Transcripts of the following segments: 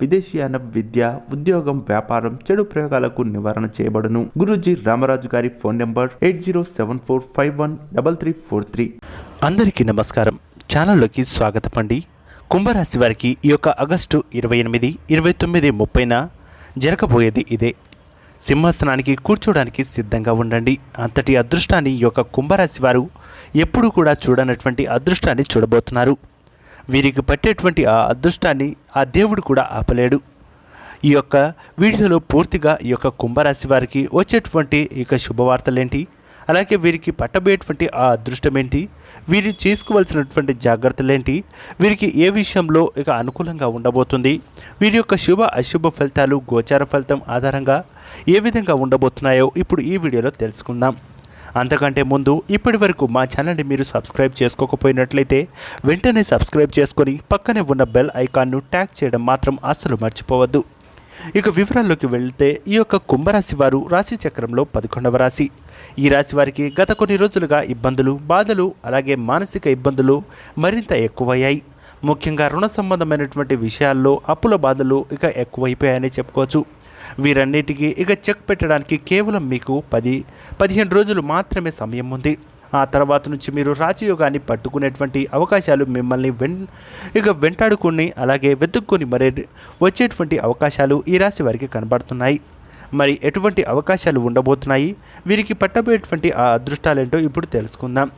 విదేశీయాన విద్య ఉద్యోగం వ్యాపారం చెడు ప్రయోగాలకు నివారణ చేయబడును. గురుజీ రామరాజు గారి phone number eight zero seven four five one double three four three. అందరికీ నమస్కారం. ఛానల్లోకి స్వాగతమండి. కుంభరాశి వారికి ఈ యొక్క ఆగస్టు ఇరవై ఎనిమిది ఇరవై తొమ్మిది ముప్పైన జరగబోయేది ఇదే. సింహాసనానికి కూర్చోడానికి సిద్ధంగా ఉండండి. అంతటి అదృష్టాన్ని ఈ యొక్క కుంభరాశి వారు ఎప్పుడూ కూడా చూడనటువంటి అదృష్టాన్ని చూడబోతున్నారు. వీరికి పట్టేటువంటి ఆ అదృష్టాన్ని ఆ దేవుడు కూడా ఆపలేడు. ఈ యొక్క వీడియోలో పూర్తిగా ఈ యొక్క కుంభరాశి వారికి వచ్చేటువంటి ఈ యొక్క శుభవార్తలేంటి? అలాగే వీరికి పట్టబోయేటువంటి ఆ అదృష్టం ఏంటి వీరు చేసుకోవాల్సినటువంటి జాగ్రత్తలేంటి? వీరికి ఏ విషయంలో ఇక అనుకూలంగా ఉండబోతుంది? వీరి యొక్క శుభ అశుభ ఫలితాలు గోచార ఫలితం ఆధారంగా ఏ విధంగా ఉండబోతున్నాయో ఇప్పుడు ఈ వీడియోలో తెలుసుకుందాం. అంతకంటే ముందు ఇప్పటి వరకు మా ఛానల్ని మీరు సబ్స్క్రైబ్ చేసుకోకపోయినట్లయితే వెంటనే సబ్స్క్రైబ్ చేసుకొని పక్కనే ఉన్న బెల్ ఐకాన్ను ట్యాగ్ చేయడం మాత్రం అస్సలు మర్చిపోవద్దు. ఇక వివరాల్లోకి వెళ్తే ఈ యొక్క కుంభరాశి వారు రాశి చక్రంలో పదకొండవ రాశి. ఈ రాశి వారికి గత కొన్ని రోజులుగా ఇబ్బందులు బాధలు అలాగే మానసిక ఇబ్బందులు మరింత ఎక్కువయ్యాయి. ముఖ్యంగా రుణ సంబంధమైనటువంటి విషయాల్లో అప్పుల బాధలు ఇక ఎక్కువైపోయాయని చెప్పుకోవచ్చు. వీరన్నిటికీ ఇక చెక్ పెట్టడానికి కేవలం మీకు పది పదిహేను రోజులు మాత్రమే సమయం ఉంది. ఆ తర్వాత నుంచి మీరు రాజయోగాన్ని పట్టుకునేటువంటి అవకాశాలు మిమ్మల్ని వెన్ ఇక వెంటాడుకుని అలాగే వెతుక్కొని మరే వచ్చేటువంటి అవకాశాలు ఈ రాశి వారికి కనబడుతున్నాయి. మరి ఎటువంటి అవకాశాలు ఉండబోతున్నాయి? వీరికి పట్టబోయేటువంటి ఆ అదృష్టాలేంటో ఇప్పుడు తెలుసుకుందాం.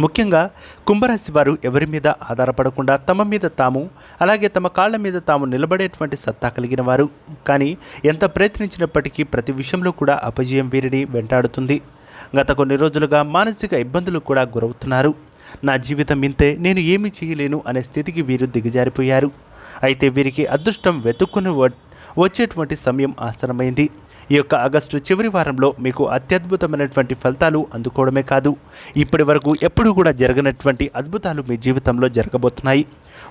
ముఖ్యంగా కుంభరాశి వారు ఎవరి మీద ఆధారపడకుండా తమ మీద తాము అలాగే తమ కాళ్ళ మీద తాము నిలబడేటువంటి సత్తా కలిగిన వారు. కానీ ఎంత ప్రయత్నించినప్పటికీ ప్రతి విషయంలో కూడా అపజయం వీరిని వెంటాడుతుంది. గత కొన్ని రోజులుగా మానసిక ఇబ్బందులు కూడా గురవుతున్నారు. నా జీవితం ఇంతే నేను ఏమీ చేయలేను అనే స్థితికి వీరు దిగజారిపోయారు. అయితే వీరికి అదృష్టం వెతుక్కుని వ- వచ్చేటువంటి సమయం ఆసనమైంది ఈ యొక్క ఆగస్టు చివరి వారంలో మీకు అత్యద్భుతమైనటువంటి ఫలితాలు అందుకోవడమే కాదు. ఇప్పటి వరకు ఎప్పుడు కూడా జరగనటువంటి అద్భుతాలు మీ జీవితంలో జరగబోతున్నాయి.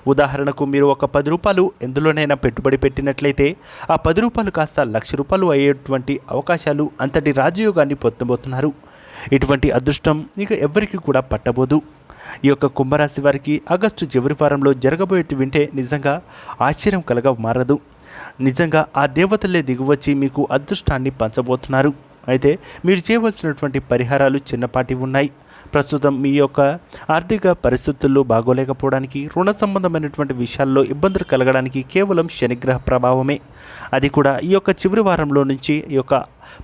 ఉదాహరణకు మీరు ఒక పది రూపాయలు ఎందులోనైనా పెట్టుబడి పెట్టినట్లయితే ఆ పది రూపాయలు కాస్త లక్ష రూపాయలు అయ్యేటువంటి అవకాశాలు అంతటి రాజయోగాన్ని పొందబోతున్నారు. ఇటువంటి అదృష్టం ఇక ఎవ్వరికి కూడా పట్టబోదు. ఈ యొక్క కుంభరాశి వారికి ఆగస్టు చివరి వారంలో జరగబోయేటి వింటే నిజంగా ఆశ్చర్యం కలగ మారదు. నిజంగా ఆ దేవతలే దిగువచ్చి మీకు అదృష్టాన్ని పంచబోతున్నారు. అయితే మీరు చేయవలసినటువంటి పరిహారాలు చిన్నపాటి ఉన్నాయి. ప్రస్తుతం మీ యొక్క ఆర్థిక పరిస్థితుల్లో బాగోలేకపోవడానికి రుణ సంబంధమైనటువంటి విషయాల్లో ఇబ్బందులు కలగడానికి కేవలం శనిగ్రహ ప్రభావమే. అది కూడా ఈ యొక్క చివరి వారంలో నుంచి ఈ యొక్క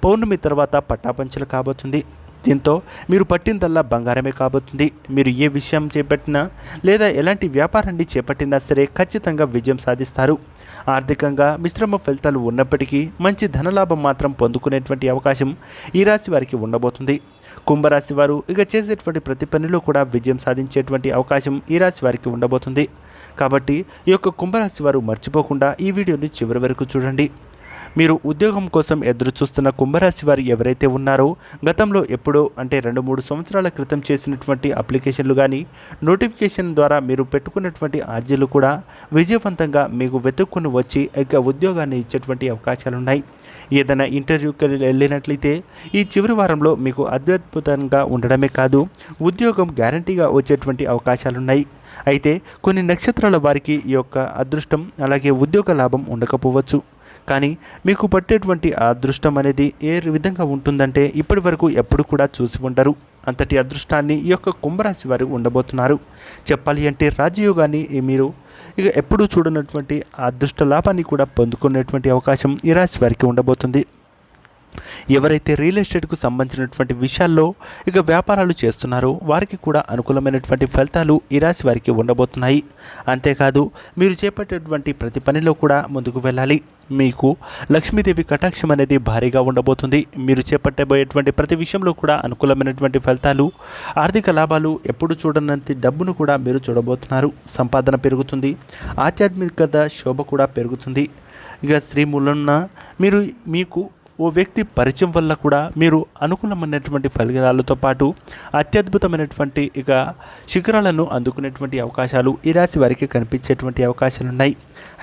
పౌర్ణమి తర్వాత పట్టాపంచలు కాబోతుంది. దీంతో మీరు పట్టిందల్లా బంగారమే కాబోతుంది మీరు ఏ విషయం చేపట్టినా లేదా ఎలాంటి వ్యాపారాన్ని చేపట్టినా సరే ఖచ్చితంగా విజయం సాధిస్తారు. ఆర్థికంగా మిశ్రమ ఫలితాలు ఉన్నప్పటికీ మంచి ధనలాభం మాత్రం పొందుకునేటువంటి అవకాశం ఈ రాశి వారికి ఉండబోతుంది. కుంభరాశి వారు ఇక చేసేటువంటి ప్రతి పనిలో కూడా విజయం సాధించేటువంటి అవకాశం ఈ రాశి వారికి ఉండబోతుంది. కాబట్టి ఈ యొక్క కుంభరాశి వారు మర్చిపోకుండా ఈ వీడియోని చివరి వరకు చూడండి. మీరు ఉద్యోగం కోసం ఎదురు చూస్తున్న కుంభరాశి వారు ఎవరైతే ఉన్నారో గతంలో ఎప్పుడో అంటే రెండు మూడు సంవత్సరాల క్రితం చేసినటువంటి అప్లికేషన్లు కానీ నోటిఫికేషన్ ద్వారా మీరు పెట్టుకున్నటువంటి ఆర్జీలు కూడా విజయవంతంగా మీకు వెతుక్కుని వచ్చి ఇక ఉద్యోగాన్ని ఇచ్చేటువంటి అవకాశాలు ఉన్నాయి ఏదైనా ఇంటర్వ్యూకి వెళ్ళినట్లయితే ఈ చివరి వారంలో మీకు అద్భుతంగా ఉండడమే కాదు ఉద్యోగం గ్యారంటీగా వచ్చేటువంటి అవకాశాలున్నాయి. అయితే కొన్ని నక్షత్రాల వారికి ఈ యొక్క అదృష్టం అలాగే ఉద్యోగ లాభం ఉండకపోవచ్చు. కానీ మీకు పట్టేటువంటి అదృష్టం అనేది ఏ విధంగా ఉంటుందంటే ఇప్పటి వరకు ఎప్పుడు కూడా చూసి ఉండరు. అంతటి అదృష్టాన్ని ఈ యొక్క కుంభరాశి వారు ఉండబోతున్నారు. చెప్పాలి అంటే రాజయోగాన్ని మీరు ఇక ఎప్పుడూ చూడనటువంటి అదృష్ట లాభాన్ని కూడా పొందుకునేటువంటి అవకాశం ఈ రాశి వారికి ఉండబోతుంది. ఎవరైతే రియల్ ఎస్టేట్కు సంబంధించినటువంటి విషయాల్లో ఇక వ్యాపారాలు చేస్తున్నారో వారికి కూడా అనుకూలమైనటువంటి ఫలితాలు ఈ రాశి వారికి ఉండబోతున్నాయి. అంతేకాదు మీరు చేపట్టేటువంటి ప్రతి పనిలో కూడా ముందుకు వెళ్ళాలి. మీకు లక్ష్మీదేవి కటాక్షం అనేది భారీగా ఉండబోతుంది. మీరు చేపట్టబోయేటువంటి ప్రతి విషయంలో కూడా అనుకూలమైనటువంటి ఫలితాలు ఆర్థిక లాభాలు ఎప్పుడు చూడనంత డబ్బును కూడా మీరు చూడబోతున్నారు. సంపాదన పెరుగుతుంది. ఆధ్యాత్మికత శోభ కూడా పెరుగుతుంది. ఇక స్త్రీ మూలన మీరు మీకు ఓ వ్యక్తి పరిచయం వల్ల కూడా మీరు అనుకూలమైనటువంటి ఫలితాలతో పాటు అత్యద్భుతమైనటువంటి ఇక శిఖరాలను అందుకునేటువంటి అవకాశాలు ఈ రాశి వారికి కనిపించేటువంటి అవకాశాలు ఉన్నాయి.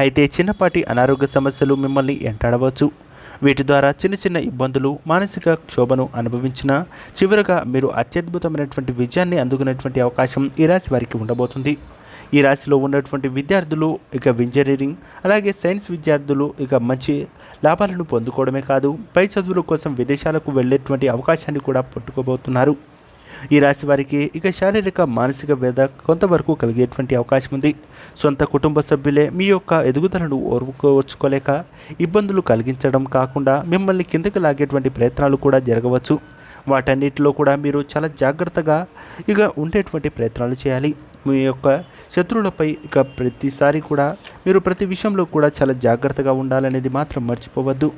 అయితే చిన్నపాటి అనారోగ్య సమస్యలు మిమ్మల్ని ఎంటాడవచ్చు. వీటి ద్వారా చిన్న చిన్న ఇబ్బందులు మానసిక క్షోభను అనుభవించిన చివరగా మీరు అత్యద్భుతమైనటువంటి విజయాన్ని అందుకునేటువంటి అవకాశం ఈ రాశి వారికి ఉండబోతుంది. ఈ రాశిలో ఉన్నటువంటి విద్యార్థులు ఇక ఇంజనీరింగ్ అలాగే సైన్స్ విద్యార్థులు ఇక మంచి లాభాలను పొందుకోవడమే కాదు పై చదువుల కోసం విదేశాలకు వెళ్ళేటువంటి అవకాశాన్ని కూడా పట్టుకోబోతున్నారు. ఈ రాశి వారికి ఇక శారీరక మానసిక వేద కొంతవరకు కలిగేటువంటి అవకాశం ఉంది. సొంత కుటుంబ సభ్యులే మీ యొక్క ఎదుగుదలను ఓర్వుకోవచ్చుకోలేక ఇబ్బందులు కలిగించడం కాకుండా మిమ్మల్ని కిందకి లాగేటువంటి ప్రయత్నాలు కూడా జరగవచ్చు. వాటన్నిటిలో కూడా మీరు చాలా జాగ్రత్తగా ఇక ఉండేటువంటి ప్రయత్నాలు చేయాలి. మీ యొక్క శత్రువులపై ఇక ప్రతిసారి కూడా మీరు ప్రతి విషయంలో కూడా చాలా జాగ్రత్తగా ఉండాలనేది మాత్రం మర్చిపోవద్దు.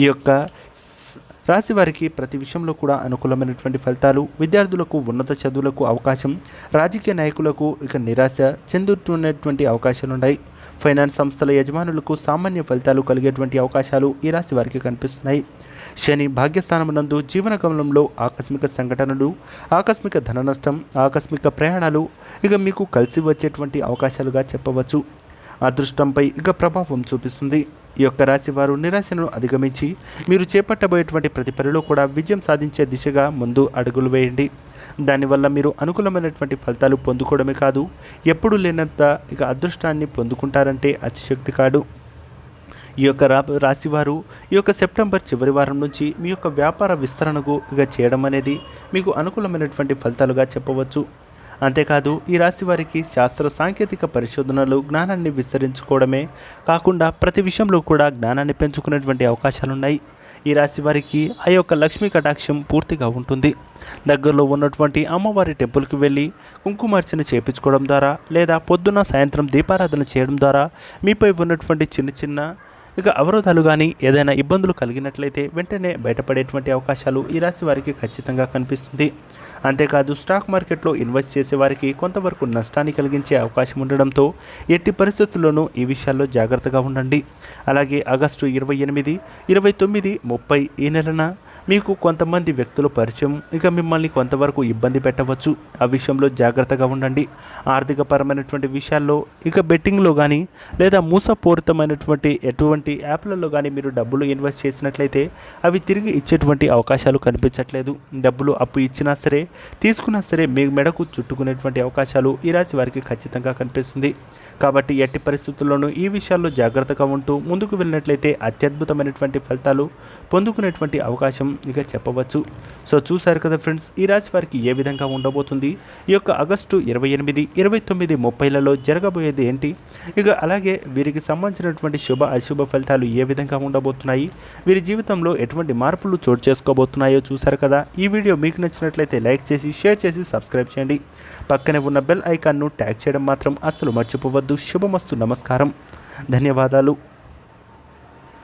ఈ యొక్క రాశి వారికి ప్రతి విషయంలో కూడా అనుకూలమైనటువంటి ఫలితాలు విద్యార్థులకు ఉన్నత చదువులకు అవకాశం రాజకీయ నాయకులకు ఇక నిరాశ చెందుతున్నటువంటి అవకాశాలు ఉన్నాయి ఫైనాన్స్ సంస్థల యజమానులకు సామాన్య ఫలితాలు కలిగేటువంటి అవకాశాలు ఈ రాశి వారికి కనిపిస్తున్నాయి. శని భాగ్యస్థానమునందు జీవన గమనంలో ఆకస్మిక సంఘటనలు ఆకస్మిక ధన నష్టం ఆకస్మిక ప్రయాణాలు ఇక మీకు కలిసి వచ్చేటువంటి అవకాశాలుగా చెప్పవచ్చు. అదృష్టంపై ఇక ప్రభావం చూపిస్తుంది. ఈ యొక్క రాశి వారు నిరాశను అధిగమించి మీరు చేపట్టబోయేటువంటి ప్రతి పనిలో కూడా విజయం సాధించే దిశగా ముందు అడుగులు వేయండి. దానివల్ల మీరు అనుకూలమైనటువంటి ఫలితాలు పొందుకోవడమే కాదు ఎప్పుడు లేనంత ఇక అదృష్టాన్ని పొందుకుంటారంటే అతిశక్తి కాదు. ఈ యొక్క రా రాశివారు ఈ యొక్క సెప్టెంబర్ చివరి వారం నుంచి మీ యొక్క వ్యాపార విస్తరణకు ఇక చేయడం అనేది మీకు అనుకూలమైనటువంటి ఫలితాలుగా చెప్పవచ్చు. అంతేకాదు ఈ రాశి వారికి శాస్త్ర సాంకేతిక పరిశోధనలు జ్ఞానాన్ని విస్తరించుకోవడమే కాకుండా ప్రతి విషయంలో కూడా జ్ఞానాన్ని పెంచుకునేటువంటి అవకాశాలున్నాయి. ఈ రాశి వారికి ఆ యొక్క లక్ష్మీ కటాక్షం పూర్తిగా ఉంటుంది. దగ్గరలో ఉన్నటువంటి అమ్మవారి టెంపుల్కి వెళ్ళి కుంకుమార్చన చేపించుకోవడం ద్వారా లేదా పొద్దున సాయంత్రం దీపారాధన చేయడం ద్వారా మీపై ఉన్నటువంటి చిన్న చిన్న ఇక అవరోధాలు కానీ ఏదైనా ఇబ్బందులు కలిగినట్లయితే వెంటనే బయటపడేటువంటి అవకాశాలు ఈ రాశి వారికి ఖచ్చితంగా కనిపిస్తుంది. అంతేకాదు స్టాక్ మార్కెట్లో ఇన్వెస్ట్ చేసే వారికి కొంతవరకు నష్టాన్ని కలిగించే అవకాశం ఉండడంతో ఎట్టి పరిస్థితుల్లోనూ ఈ విషయాల్లో జాగ్రత్తగా ఉండండి. అలాగే ఆగస్టు ఇరవై ఎనిమిది ఇరవై తొమ్మిది ముప్పై ఈ నెలన మీకు కొంతమంది వ్యక్తుల పరిచయం ఇక మిమ్మల్ని కొంతవరకు ఇబ్బంది పెట్టవచ్చు. ఆ విషయంలో జాగ్రత్తగా ఉండండి. ఆర్థికపరమైనటువంటి విషయాల్లో ఇక బెట్టింగ్లో కానీ లేదా మూసపూరితమైనటువంటి ఎటువంటి యాప్లలో కానీ మీరు డబ్బులు ఇన్వెస్ట్ చేసినట్లయితే అవి తిరిగి ఇచ్చేటువంటి అవకాశాలు కనిపించట్లేదు. డబ్బులు అప్పు ఇచ్చినా సరే తీసుకున్నా సరే మీ మెడకు చుట్టుకునేటువంటి అవకాశాలు ఈ రాశి వారికి ఖచ్చితంగా కనిపిస్తుంది. కాబట్టి ఎట్టి పరిస్థితుల్లోనూ ఈ విషయాల్లో జాగ్రత్తగా ఉంటూ ముందుకు వెళ్ళినట్లయితే అత్యద్భుతమైనటువంటి ఫలితాలు పొందుకునేటువంటి అవకాశం ఇక చెప్పవచ్చు. సో చూశారు కదా ఫ్రెండ్స్ ఈ రాశి వారికి ఏ విధంగా ఉండబోతుంది? ఈ యొక్క ఆగస్టు ఇరవై ఎనిమిది ఇరవై తొమ్మిది ముప్పైలలో జరగబోయేది ఏంటి? ఇక అలాగే వీరికి సంబంధించినటువంటి శుభ అశుభ ఫలితాలు ఏ విధంగా ఉండబోతున్నాయి? వీరి జీవితంలో ఎటువంటి మార్పులు చోటు చేసుకోబోతున్నాయో చూశారు కదా? ఈ వీడియో మీకు నచ్చినట్లయితే లైక్ చేసి షేర్ చేసి సబ్స్క్రైబ్ చేయండి. పక్కనే ఉన్న బెల్ ఐకాన్ను ట్యాగ్ చేయడం మాత్రం అస్సలు మర్చిపోవద్దు. శుభమస్తు నమస్కారం. ధన్యవాదాలు.